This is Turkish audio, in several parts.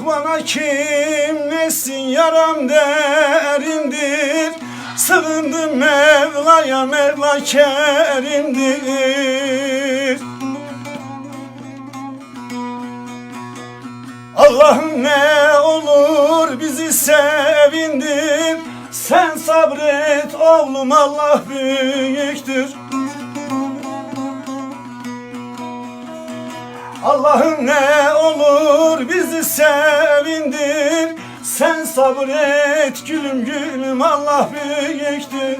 Lokmana kim nesin yaram derindir. Sığındım Mevla'ya Mevla kerimdir. Allah'ım ne olur bizi sevindir. Sen sabret oğlum Allah büyüktür Allah'ım ne olur bizi sevindir. Sen sabret gülüm gülüm Allah büyüktür.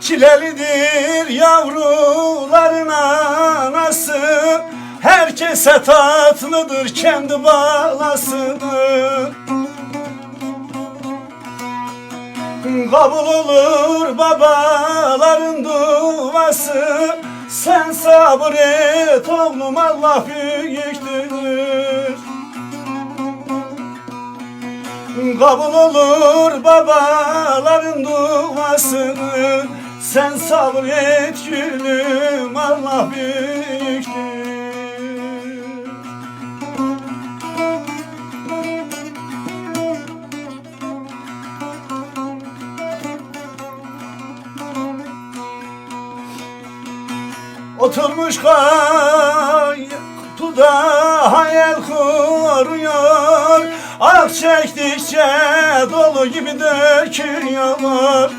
Çilelidir yavruların anası Herkese tatlıdır kendi balasıdır Kabul olur babaların duası Sen sabret oğlum Allah büyüktür. Kabul olur babaların duası Sen sabret gülüm Allah büyüktür Oturmuş kayıkta hayal kuruyor. Ah çektikçe dolu gibi döküyor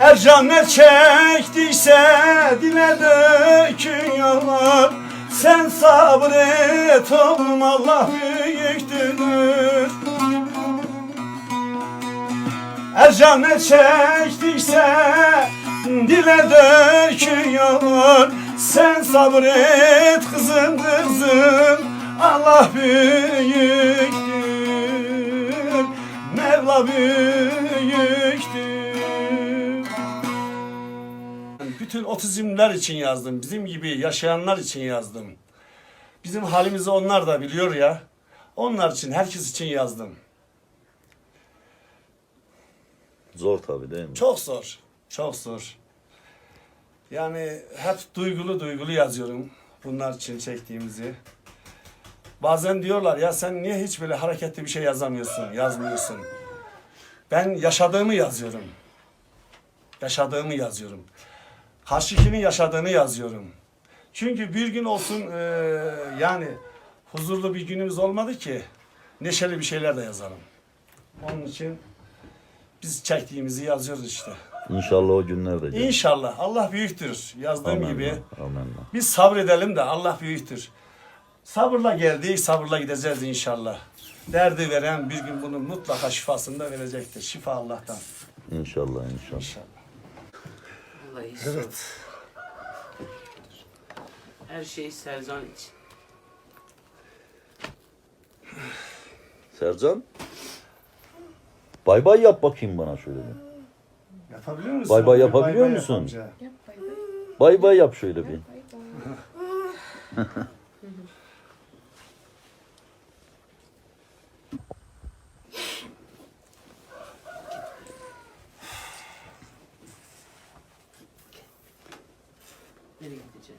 Ercan ne çektiyse dile döküyor Sen sabret oğlum Allah büyüktür Ercan ne çektiyse dile döküyor Sen sabret kızım kızım Allah büyüktür Mevla büyüktür Bütün otizmler için yazdım. Bizim gibi yaşayanlar için yazdım. Bizim halimizi onlar da biliyor ya. Onlar için, herkes için yazdım. Zor tabii değil mi? Çok zor. Çok zor. Yani hep duygulu duygulu yazıyorum. Bunlar için çektiğimizi. Bazen diyorlar ya sen niye hiç böyle hareketli bir şey yazamıyorsun, yazmıyorsun. Ben yaşadığımı yazıyorum. Yaşadığımı yazıyorum. Karşıkinin yaşadığını yazıyorum. Çünkü bir gün olsun eee, yani huzurlu bir günümüz olmadı ki neşeli bir şeyler de yazalım. Onun için biz çektiğimizi yazıyoruz işte. İnşallah o günler de gelir. İnşallah Allah büyüktür yazdığım Amenna, gibi. amenna. Biz sabredelim de Allah büyüktür. Sabırla geldik, sabırla gideceğiz inşallah. Derdi veren bir gün bunun mutlaka şifasını da verecektir. Şifa Allah'tan. İnşallah inşallah. İnşallah. Vallahi Evet. Her şey Serzan için. Sercan. Bay bay yap bakayım bana şöyle bir. Yapabiliyor musun? Bay bay abi? yapabiliyor bay musun? yapınca. Yap bay bay. Bay bay yap şöyle bir. Bay bay. Nereye gideceksin?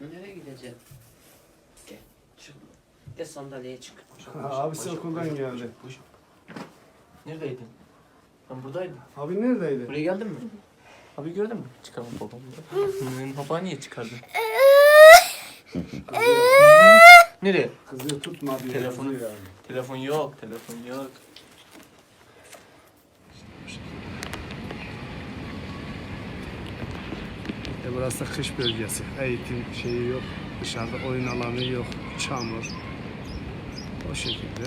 Nereye gideceksin? Gel. Çık. Gel sandalyeye çık. Abisi okuldan geldi. Neredeydin? Ben buradaydım. Abi neredeydi? Buraya geldin mi? Abi gördün mü? Çıkarma babamı. Benim babanı niye çıkardın? Nereye? Kızı tutma diyor. Telefonu- yani. Telefon yok, telefon yok. E burası kış bölgesi. Eğitim şeyi yok. Dışarıda oyun alanı yok. Çamur. O şekilde.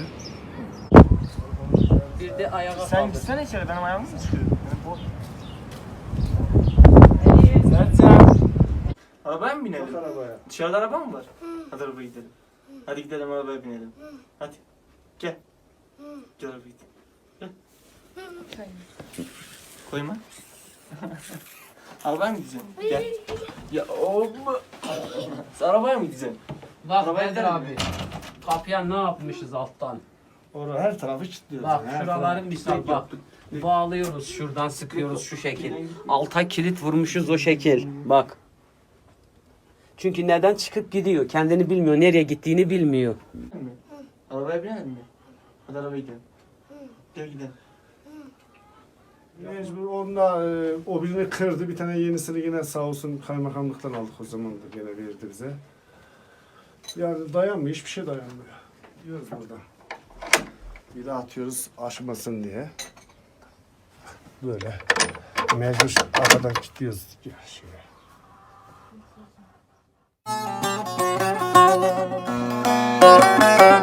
Bir de ayağa Sen kaldır. gitsene içeri, benim ayağımı mı çıkıyor? Nereye? Sercan! Arabaya mı binelim? arabaya. Dışarıda araba mı var? Hadi arabaya gidelim. Hadi gidelim arabaya binelim. Hadi. Gel. Gel arabaya gidelim. Gel. Koyma. Arabaya mı gideceksin? Gel. Ya oğlum. Sen arabaya mı gideceksin? Bak Arabaya Bedir gidelim abi. Kapıya ne yapmışız alttan? Orada her tarafı kilitliyoruz. Bak yani, her şuraları tarafı- misal bak. Bağlıyoruz şuradan sıkıyoruz şu şekil. Alta kilit vurmuşuz o şekil. Bak. Çünkü neden çıkıp gidiyor? Kendini bilmiyor. Nereye gittiğini bilmiyor. Arabaya binelim mi? Hadi arabaya gidelim. Gel gidelim. Mecbur onda e, o birini kırdı. Bir tane yenisini yine sağ olsun kaymakamlıktan aldık o zaman da gene verdi bize. Yani dayanmıyor. Hiçbir şey dayanmıyor. Diyoruz burada. Bir de atıyoruz aşmasın diye. Böyle. Mecbur arkadan kilitliyoruz. Şöyle. Bize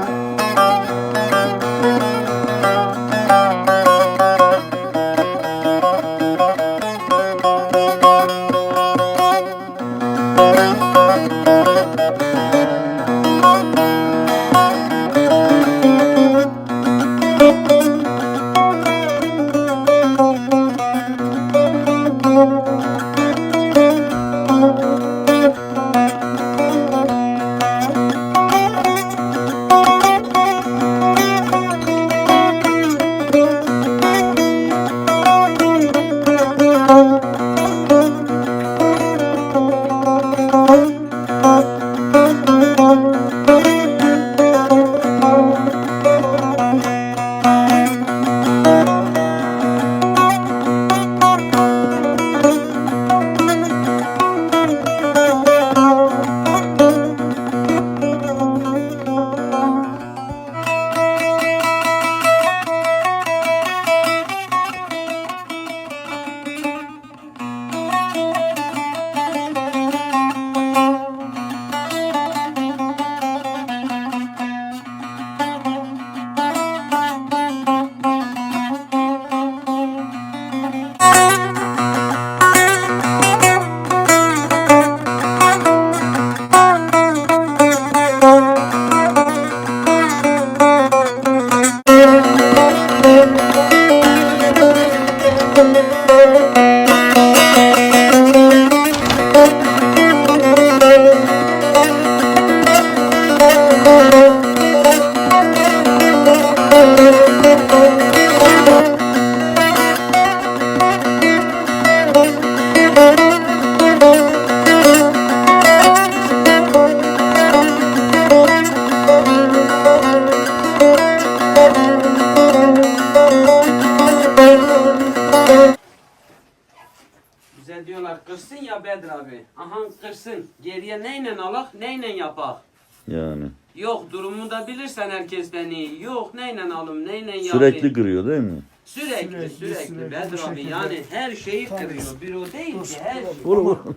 Bedir abi. Aha kırsın. Geriye neyle alak neyle yapak. Yani. Yok durumu da bilirsen herkesten iyi. Yok neyle alım neyle yapayım. Sürekli kırıyor değil mi? Sürekli Sürekli, sürekli, sürekli Bedir abi şekilde. yani her şeyi Tabii. kırıyor. Bir o değil ki her şey. Dur oğlum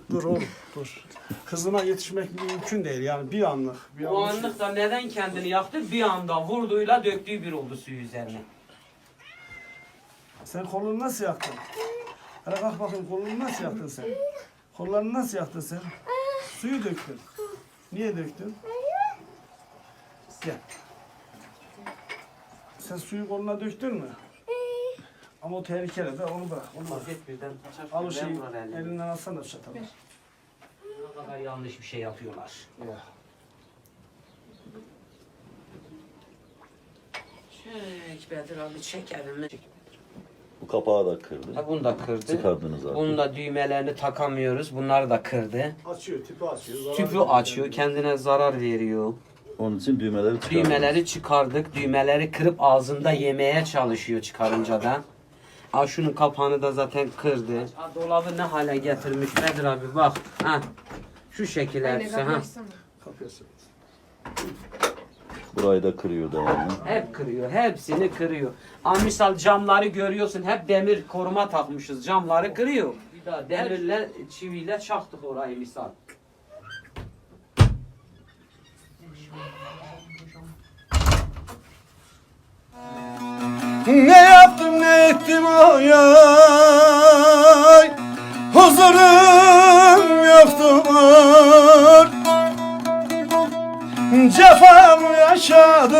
dur. Hızına yetişmek mümkün değil yani bir anlık. Bir O anlık. anlık da neden kendini yaktı? Bir anda vurduğuyla döktüğü bir oldu suyu üzerine. Sen kolunu nasıl yaktın? Hele kalk bakayım kolunu nasıl yaktın sen? Kollarını nasıl yaktın sen? Suyu döktün. Niye döktün? Gel. Sen suyu koluna döktün mü? Ama o tehlikeli de onu bırak. Onu bırak. Vaziyet birden Al o şeyi elinden alsana çatalı. Ne kadar yanlış bir şey yapıyorlar. Ya. Çek Bedir abi çek elimi. Bu kapağı da kırdı. Ha, bunu da kırdı. Çıkardınız abi. Bunun da düğmelerini takamıyoruz. Bunları da kırdı. Açıyor, tüpü açıyor. zarar Tüpü veriyor açıyor, kendine. kendine zarar veriyor. Onun için düğmeleri çıkardınız. Düğmeleri çıkardık. Düğmeleri kırıp ağzında yemeye çalışıyor çıkarınca da. Ha şunun kapağını da zaten kırdı. Ha, dolabı ne hale getirmiş Bedir abi bak. Ha. Şu şekil hepsi ha. Kapıyorsun. Burayı da kırıyor devamlı. Hep kırıyor. Hepsini kırıyor. Ama misal camları görüyorsun. Hep demir koruma takmışız. Camları kırıyor. Bir daha demirle çiviyle çaktık orayı misal. Ne yaptım ne ettim o yay Huzurum yoktur yaşadım.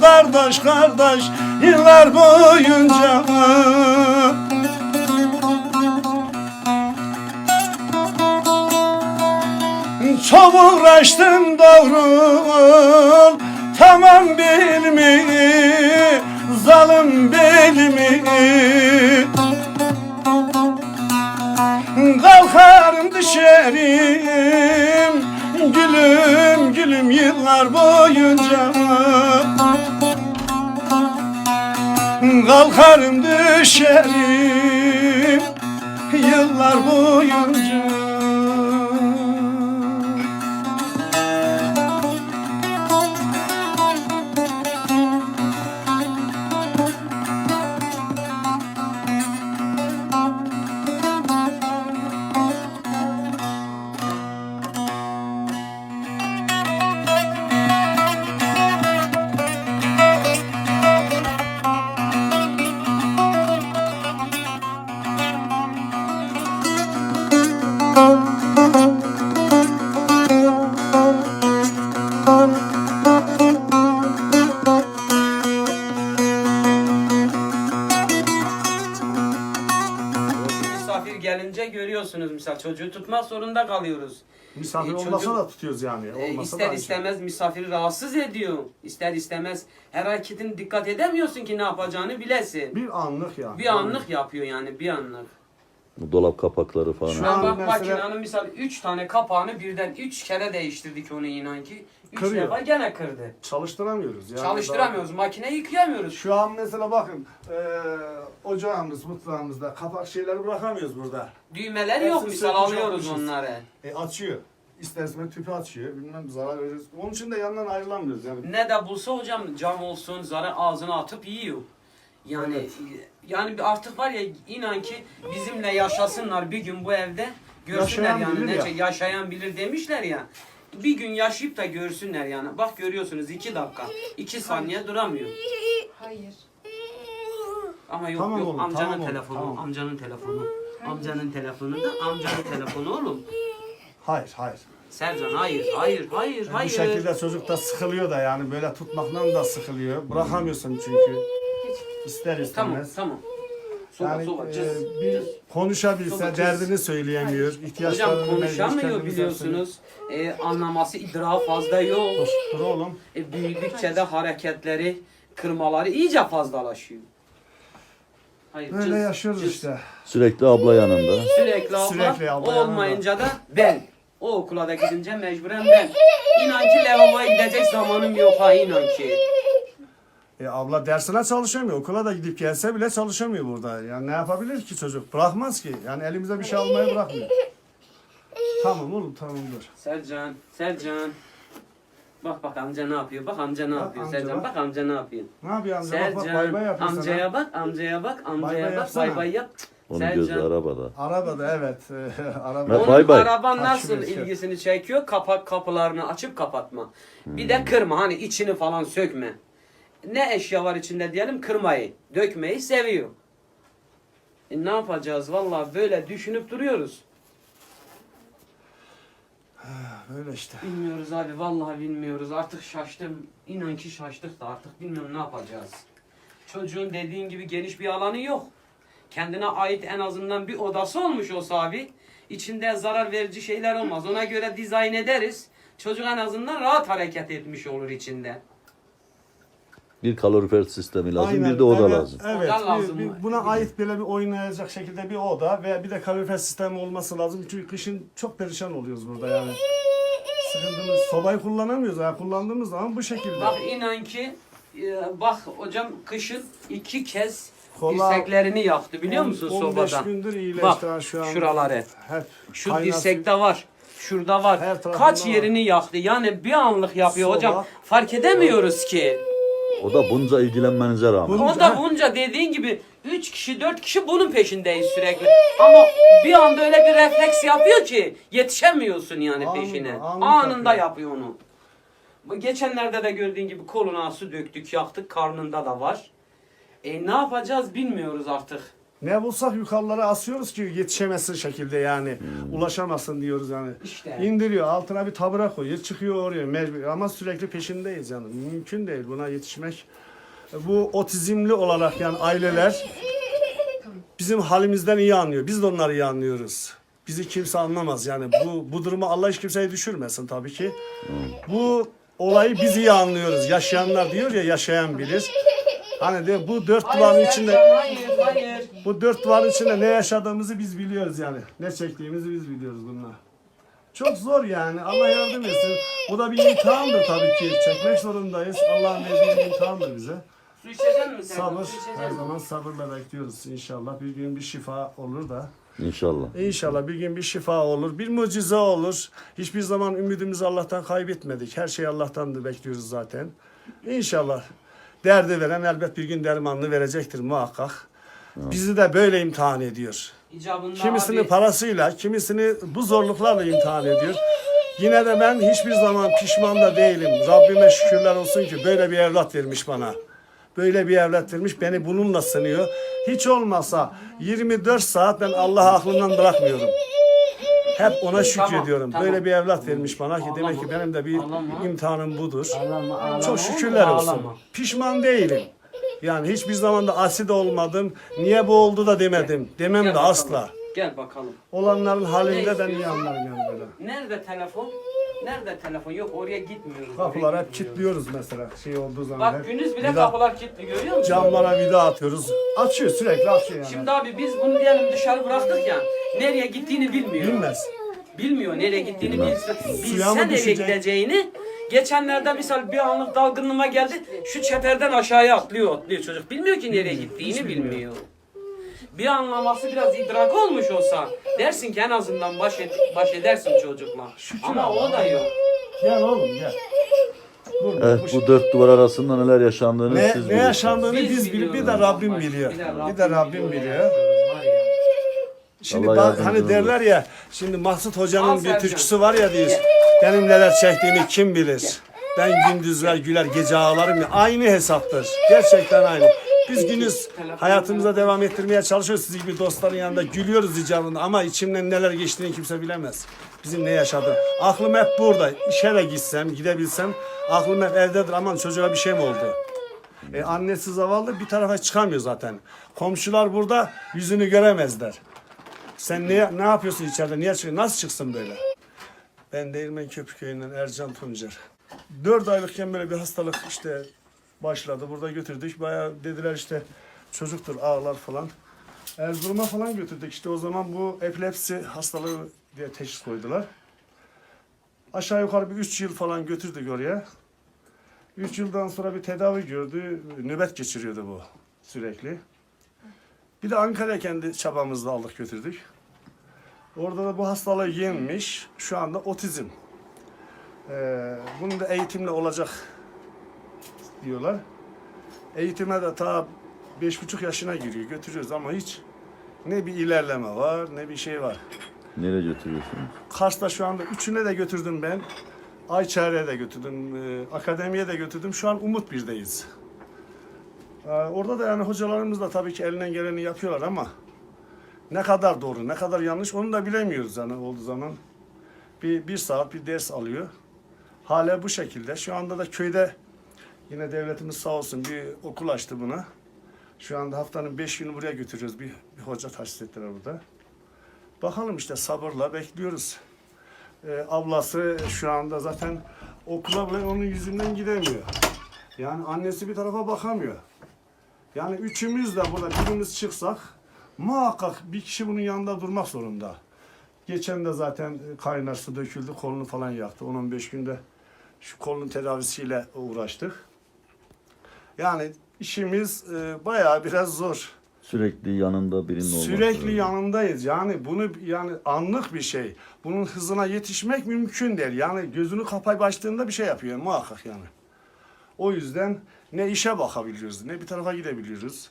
Kardeş kardeş yıllar boyunca. Çok uğraştım doğrul Tamam bilmi? Zalım bilmi? Kalkarım düşerim Gülüm gülüm yıllar boyunca. Kalkarım düşerim Yıllar boyunca görüyorsunuz misal çocuğu tutmak zorunda kalıyoruz. Misafir E, olmasa çocuk- da tutuyoruz yani. E, Olmasa ister da şey. istemez misafiri rahatsız ediyor. İster istemez her hareketine dikkat edemiyorsun ki ne yapacağını bilesin. Bir anlık ya. Bir anlık yapıyor yani bir anlık. Bu dolap kapakları falan. Şu an bak mesela- makinenin misal 3 tane kapağını birden 3 kere değiştirdik onu inan ki. 3 Kırıyor. defa gene kırdı. Çalıştıramıyoruz. Yani Çalıştıramıyoruz. Makineyi yıkayamıyoruz. Şu an mesela bakın eee ocağımız, mutfağımızda kapak şeyleri bırakamıyoruz burada. Düğmeleri yok Hepsini misal sökmüş alıyoruz atmışız. onları. E açıyor. İsterseniz tüpü açıyor. Bilmem zarar veririz. Onun için de yandan ayrılamıyoruz yani. Ne de bulsa hocam cam olsun zarı ağzına atıp yiyor. Yani yani bir artık var ya inan ki bizimle yaşasınlar bir gün bu evde görsünler Yaşayan yani ne ya. şey- yaşayan bilir demişler ya. Bir gün yaşayıp da görsünler yani. Bak görüyorsunuz iki dakika, iki saniye duramıyor. Hayır. Ama yok Tamam yok oğlum, amcanın tamam oğlum, telefonu, tamam. amcanın telefonu. Amcanın telefonu da amcanın telefonu oğlum. Hayır, hayır. Sercan hayır, hayır, hayır, hayır. Bu şekilde çocuk da sıkılıyor da yani böyle tutmaktan da sıkılıyor. Bırakamıyorsun çünkü. İster Tamam, istemez. tamam. Soba, Yani soba, e, cız. bir konuşabilse, Soba, cız. derdini söyleyemiyor. ihtiyaçlarını Hocam konuşamıyor biliyorsunuz. Ee, anlaması idrağı fazla yok. Dur, dur oğlum. E, büyüdükçe de hareketleri, kırmaları iyice fazlalaşıyor. Hayır, Böyle cız, yaşıyoruz cız. işte. Sürekli abla yanında. Sürekli abla, Sürekli abla o yanında. olmayınca da ben. O okula da gidince mecburen ben. İnan ki lavaboya gidecek zamanım yok ha inan ki. E abla dersine çalışamıyor. Okula da gidip gelse bile çalışamıyor burada. Yani ne yapabilir ki çocuk? Bırakmaz ki. Yani elimize bir şey almayı bırakmıyor. Tamam oğlum tamam dur. Sercan, Sercan. Bak bak amca ne yapıyor? Bak amca ne Bak yapıyor? amca Sercan bak. bak amca ne yapıyor? Ne yapıyor amca? Bak bak bay bay Sercan, yapıyor amcaya sana. bak, amcaya bak, bay amcaya bak, yapsana. bay bay yap. Onun gözü arabada. Arabada evet. Araba. Ha, Onun bay bay. araba nasıl et. ilgisini çekiyor? Kapak kapılarını açıp kapatma. Bir de kırma hani içini falan sökme. Ne eşya var içinde diyelim kırmayı, dökmeyi seviyor. E ne yapacağız vallahi böyle düşünüp duruyoruz. Böyle işte. Bilmiyoruz abi vallahi bilmiyoruz. Artık şaştım. İnan ki şaştık da artık bilmiyorum ne yapacağız. Çocuğun dediğin gibi geniş bir alanı yok. Kendine ait en azından bir odası olmuş olsa abi içinde zarar verici şeyler olmaz. Ona göre dizayn ederiz. Çocuk en azından rahat hareket etmiş olur içinde. Bir kalorifer sistemi lazım, Aynen, bir de oda evet, lazım. Evet. Oda bir- lazım. bir- buna ait böyle bir oynayacak şekilde bir oda ve bir de kalorifer sistemi olması lazım. Çünkü kışın çok perişan oluyoruz burada yani. Sıkıntımız sobayı kullanamıyoruz. Yani kullandığımız zaman bu şekilde. Bak inan ki e, bak hocam kışın iki kez Kola- dirseklerini yaktı biliyor musun 15 sobada? gündür iyileşti Bak şu an. şuraları. Hep Şu kaynar dirsekte var. Şurada var. Her tarafında Kaç var. yerini yaktı. Yani bir anlık yapıyor Soba. hocam. Fark edemiyoruz ki. O da bunca ilgilenmenize rağmen. Bunu- O da bunca dediğin gibi 3 kişi 4 kişi bunun peşindeyiz sürekli. Ama bir anda öyle bir refleks yapıyor ki yetişemiyorsun yani Anında, peşine. anında Anında yapıyor. yapıyor onu. Bu Geçenlerde de gördüğün gibi koluna su döktük yaktık karnında da var. E ne yapacağız bilmiyoruz artık. Ne bulsak yukarılara asıyoruz ki yetişemesin şekilde yani. Ulaşamasın diyoruz yani. İşte. İndiriyor altına bir tabura koyuyor çıkıyor oraya mecbur ama sürekli peşindeyiz yani. Mümkün değil buna yetişmek. Bu otizmli olarak yani aileler bizim halimizden iyi anlıyor. Biz de onları iyi anlıyoruz. bizi kimse anlamaz. Yani bu bu durumu Allah hiç kimseyi düşürmesin tabii ki. Bu olayı biz iyi anlıyoruz. Yaşayanlar diyor ya yaşayan bilir. Hani de bu dört duvarın içinde Hayır, hayır. bu dört duvarın içinde ne yaşadığımızı biz biliyoruz yani. Ne çektiğimizi biz biliyoruz bununla. Çok zor yani. Allah yardım etsin. Bu da bir imtihandır tabii ki. Çekmek zorundayız. Allah'ın verdiği bir imtihandır bize. Su içecek misin? sen? Sabır. Su içecek Her misin? zaman sabırla bekliyoruz inşallah. Bir gün bir şifa olur da. İnşallah. İnşallah bir gün bir şifa olur. Bir mucize olur. Hiçbir zaman ümidimizi Allah'tan kaybetmedik. Her şey Allah'tan da bekliyoruz zaten. İnşallah. Derdi veren elbet bir gün dermanını verecektir muhakkak. Bizi de böyle imtihan ediyor. İcabında Kimisini abi, parasıyla, kimisini bu zorluklarla imtihan ediyor. Yine de ben hiçbir zaman pişman da değilim. Rabbime şükürler olsun ki böyle bir evlat vermiş bana. Böyle bir evlat vermiş, beni bununla sınıyor. Hiç olmasa 24 saat ben Allah'ı aklımdan bırakmıyorum. Hep ona şükrediyorum. tamam. Böyle bir evlat vermiş bana ki demek ki benim de bir imtihanım budur. Çok şükürler olsun. Pişman değilim. Yani hiçbir zaman da asi de olmadım. Niye bu oldu da demedim. Demem de asla. Gel bakalım. Olanların halinde ben iyi anlarım yani böyle. Nerede telefon? Nerede telefon? Yok oraya gitmiyoruz. Kapılar hep kilitliyoruz mesela şey olduğu zaman. Bak hep gündüz bile vida- kapılar kilitli görüyor musun? Camlara vida atıyoruz. Açıyor sürekli açıyor yani. Şimdi abi biz bunu diyelim dışarı bıraktık ya. Nereye gittiğini bilmiyor. Bilmez. Bilmiyor nereye gittiğini bilse, Suya bilse mı nereye düşecek? gideceğini. Geçenlerde misal bir anlık dalgınlığıma geldi. Şu çeperden aşağıya atlıyor atlıyor çocuk. Bilmiyor ki nereye gittiğini bilmiyor. Bir anlaması biraz idrak olmuş olsa dersin ki en azından baş, ed baş edersin çocukla. Ama o da yok. Gel oğlum gel. Dur, Evet bu dört duvar arasında neler yaşandığını ne, siz ne bilirsiniz. yaşandığını biz, Biz biliyoruz. Bir de. Rabbim Bak, biliyor. bir de Rabbim biliyor. Var ya. Şimdi Allah bak, hani derler ya şimdi Mahsut Hoca'nın bir Sercan. türküsü var ya diyor. Benim neler çektiğimi kim bilir? Ben gündüzler güler gece ağlarım ya. Aynı hesaptır. Gerçekten aynı. Biz günüz hayatımıza devam ettirmeye çalışıyoruz. Siz gibi dostların yanında gülüyoruz icabında ama içimden neler geçtiğini kimse bilemez. Bizim ne yaşadı. Aklım hep burada. İşe de gitsem, gidebilsem aklım hep evdedir. Aman çocuğa bir şey mi oldu? E, annesi zavallı bir tarafa çıkamıyor zaten. Komşular burada yüzünü göremezler. Sen ne, ne yapıyorsun içeride? Niye çıkıyorsun? Nasıl çıksın böyle? Ben Değirmen Köprüköy'ünden Ercan Tuncer. 4 aylıkken böyle bir hastalık işte başladı. Burada götürdük. Bayağı dediler işte çocuktur ağlar falan. Erzurum'a falan götürdük. İşte o zaman bu epilepsi hastalığı diye teşhis koydular. Aşağı yukarı bir 3 yıl falan götürdük oraya. 3 yıldan sonra bir tedavi gördü. Nöbet geçiriyordu bu sürekli. Bir de Ankara'ya kendi çabamızla aldık götürdük. Orada da bu hastalığı yenmiş. Şu anda otizm. Ee, bunun da eğitimle olacak diyorlar. Eğitime de ta beş buçuk yaşına giriyor. Götürüyoruz ama hiç ne bir ilerleme var ne bir şey var. Nereye götürüyorsunuz? Kars'ta şu anda üçüne de götürdüm ben. Ayçare'ye de götürdüm, e, akademiye de götürdüm. Şu an Umut birdeyiz. Ee, orada da yani hocalarımız da tabii ki elinden geleni yapıyorlar ama ne kadar doğru, ne kadar yanlış onu da bilemiyoruz yani olduğu zaman. Bir, bir saat bir ders alıyor. Hala bu şekilde. Şu anda da köyde yine devletimiz sağ olsun bir okul açtı buna. Şu anda haftanın beş günü buraya götürüyoruz. Bir, bir hoca tahsis ettiler burada. Bakalım işte sabırla bekliyoruz. Ee, ablası şu anda zaten okula bile onun yüzünden gidemiyor. Yani annesi bir tarafa bakamıyor. Yani üçümüz de burada birimiz çıksak muhakkak bir kişi bunun yanında durmak zorunda. Geçen de zaten kaynar su döküldü, kolunu falan yaktı. 10-15 günde şu kolun tedavisiyle uğraştık. Yani işimiz e, bayağı biraz zor. Sürekli yanında birinin olması. Sürekli lazım. yanındayız. Yani bunu yani anlık bir şey. Bunun hızına yetişmek mümkün değil. Yani gözünü kapayıp açtığında bir şey yapıyor muhakkak yani. O yüzden ne işe bakabiliyoruz, ne bir tarafa gidebiliyoruz.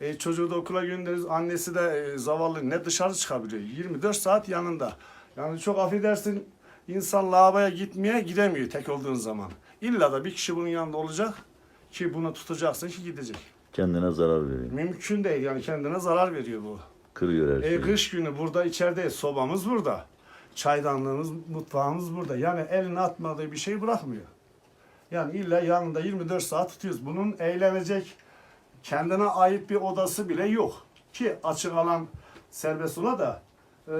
E, çocuğu da okula gönderiyoruz. Annesi de e, zavallı ne dışarı çıkabiliyor. 24 saat yanında. Yani çok affedersin insan lavaboya gitmeye gidemiyor tek olduğun zaman. İlla da bir kişi bunun yanında olacak ki bunu tutacaksın ki gidecek. Kendine zarar veriyor. Mümkün değil yani kendine zarar veriyor bu. Kırıyor her E, şeyi. kış günü burada içerideyiz. Sobamız burada. Çaydanlığımız, mutfağımız burada. Yani eline atmadığı bir şey bırakmıyor. Yani illa yanında 24 saat tutuyoruz. Bunun eğlenecek kendine ait bir odası bile yok. Ki açık alan serbest ola da e,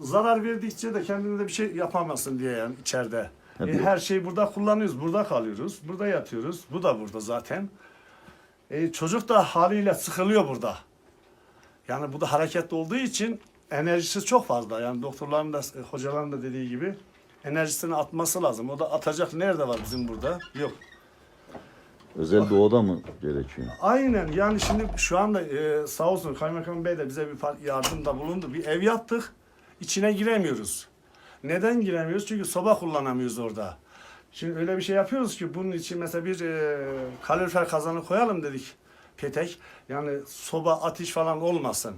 zarar verdikçe de kendine de bir şey yapamazsın diye yani içeride. E, her şeyi burada kullanıyoruz, burada kalıyoruz, burada yatıyoruz. Bu da burada zaten. E, çocuk da haliyle sıkılıyor burada. Yani bu da hareketli olduğu için enerjisi çok fazla. Yani doktorların da, e, hocaların da dediği gibi enerjisini atması lazım. O da atacak nerede var bizim burada? Yok. Özel doğada mı gerekiyor? Aynen yani şimdi şu anda e, sağ olsun Kaymakam Bey de bize bir yardımda bulundu. Bir ev yaptık. İçine giremiyoruz. Neden giremiyoruz? Çünkü soba kullanamıyoruz orada. Şimdi öyle bir şey yapıyoruz ki bunun için mesela bir e, kalorifer kazanı koyalım dedik petek. Yani soba ateş falan olmasın.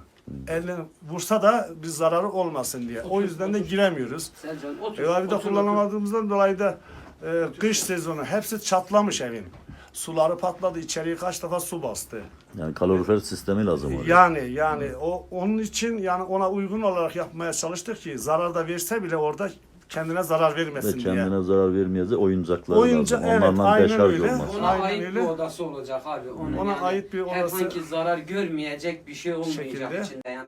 Eline vursa da bir zararı olmasın diye. O yüzden de giremiyoruz. Selcan otur. E, abi de otur, kullanamadığımızdan dolayı da e, kış sezonu hepsi çatlamış evin. Suları patladı, içeriye kaç defa su bastı. Yani kalorifer sistemi lazım oraya. Yani yani o onun için yani ona uygun olarak yapmaya çalıştık ki zarar da verse bile orada kendine zarar Ve vermesin diye. kendine zarar vermeyecek oyuncaklar Oyunca- lazım. evet, Onlarla aynen deşarj öyle. olmaz. Ona Aynen ait öyle. bir odası olacak abi. Onun Ona yani ait bir odası- Herhangi zarar görmeyecek bir şey olmayacak Şekilde. içinde. Yani